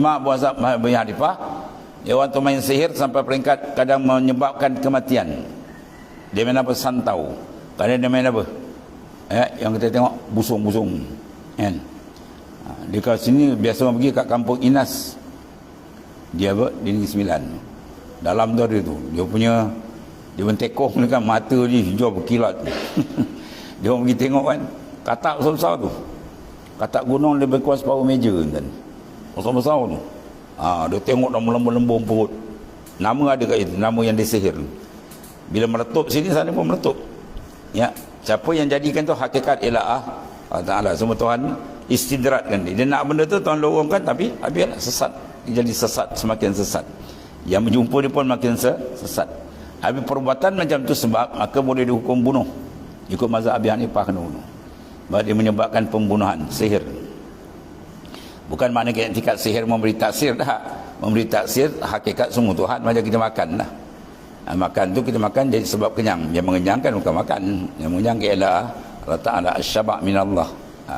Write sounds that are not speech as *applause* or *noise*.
Imam Abu Azab bin Hanifah dia orang tu main sihir sampai peringkat kadang menyebabkan kematian. Dia main apa? Santau. Kadang dia main apa? Ya, yang kita tengok busung-busung. Kan? Ha, dia kat sini biasa pergi kat kampung Inas. Dia apa? Di Negeri Sembilan. Dalam tu dia tu. Dia punya dia mentekong ni kan mata dia hijau berkilat *laughs* dia orang pergi tengok kan katak besar-besar tu. Katak gunung lebih kuat separuh meja kan besar-besar tu ha, dia tengok dah melembung-lembung perut. Nama ada kat itu nama yang disihir bila meletup sini sana pun meletup. Ya siapa yang jadikan tu hakikat ilaah Allah Ta'ala. Semua Tuhan istidratkan dia. Dia nak benda tu Tuhan lorongkan tapi habis sesat. Dia jadi sesat semakin sesat. Yang berjumpa dia pun makin sesat. Habis perbuatan macam tu sebab maka boleh dihukum bunuh. Ikut mazhab Abi Hanifah kena bunuh. Sebab dia menyebabkan pembunuhan sihir bukan makna tingkat sihir memberi taksir dah. Memberi taksir hakikat semua Tuhan macam kita makan lah ha, makan tu kita makan jadi sebab kenyang. Yang mengenyangkan bukan makan. Yang mengenyangkan ialah Allah Ta'ala asyabak minallah. Ha.